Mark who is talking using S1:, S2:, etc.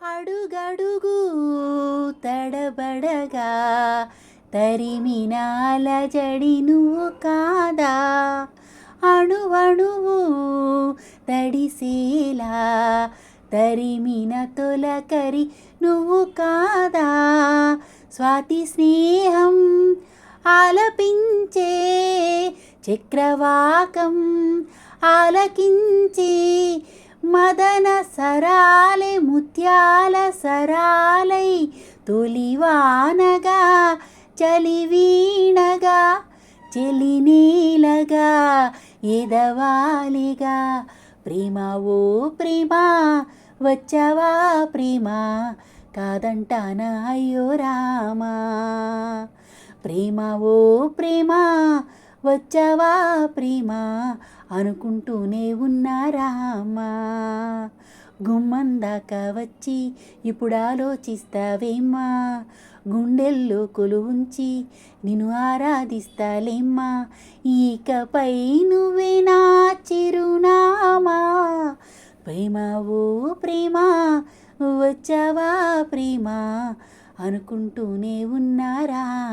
S1: అడుగడుగు తడబడగా తరిమినాల జడి నువ్వు కాదా? అణువణువు తడిసేలా తరిమిన తొలకరి నువ్వు కాదా? స్వాతి స్నేహం ఆలపించే చక్రవాకం ఆలకించే మదన సరాలై ముత్యాల సరాలై తొలివానగా చలివీణగా చెలినీలగా ఎదవాలిగా. ప్రేమ ఓ ప్రేమ వచ్చవా ప్రేమ కాదంటానా అయ్యో రామా. ప్రేమ ఓ ప్రేమ వచ్చావా ప్రేమ? అనుకుంటూనే ఉన్నారామా గుమ్మం దాకా వచ్చి ఇప్పుడు ఆలోచిస్తావేమ్మా? గుండెల్లో కొలువుంచి నిన్ను ఆరాధిస్తాలేమ్మా? ఇకపై నువ్వే నా చిరునామా? ప్రేమ ఓ ప్రేమ వచ్చావా ప్రేమ? అనుకుంటూనే ఉన్నారా